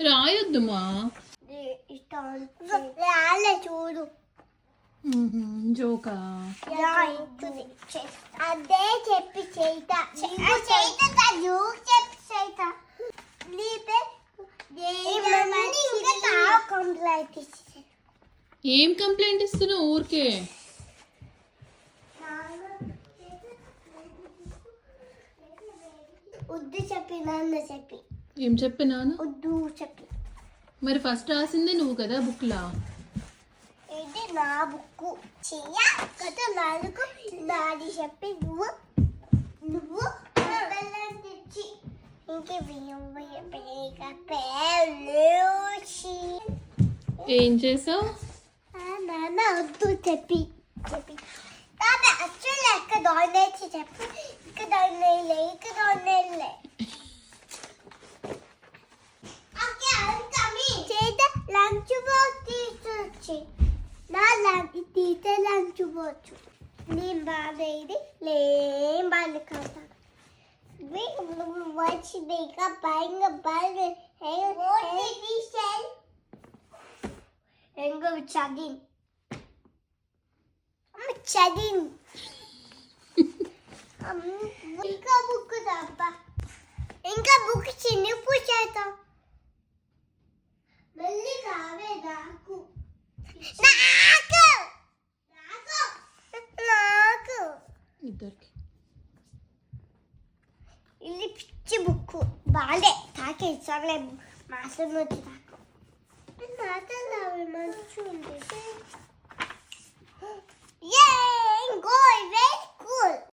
రాయొద్దుమా? ఇష్టం రాలే చూడు. జోకా? రాయించుది అదే చెప్పి చేత. చేత నువ్వు చెప్పి చేత. నీపే కంప్లైంట్ ఇచ్చి ఏం కంప్లైంట్ ఇస్తున్నావు ఊరికే? ఉద్దు చెప్పి నాన్న చెప్పి. ఏం చెప్పినాను ఉద్దు చెప్పి. మరి ఫస్ట్ రాసిందే నువ్వు కదా బుక్లా? ఇది నా బుక్కు. చెయ్య. కథ నాలుగు. నాది చెప్పి నువ్వు. నువ్వు తెచ్చి. ఇంకే ఏం చేసావు? నాన్న వద్దు చెప్పి. చెప్పి. తాత 약간 너네 제품. 이거 너네래. 이거 너네래. 제다 람추버티 수치. 나 람, 이때 람추버티. limbadeiri limba लिखा था watch देखा पाएँगे बाल hang what baby shell hang of chagin I'm chagin ఇంకా బుక్ తప్ప. ఇంకా బుక్ చిన్న పూచేద్దాం మళ్ళీ కావే నాకు. నాకు. నాకు. ఇద్దరికి. బుక్ బాలే తాకే ఇచ్చలే మాసం వచ్చి తాకు. నాతో మంచి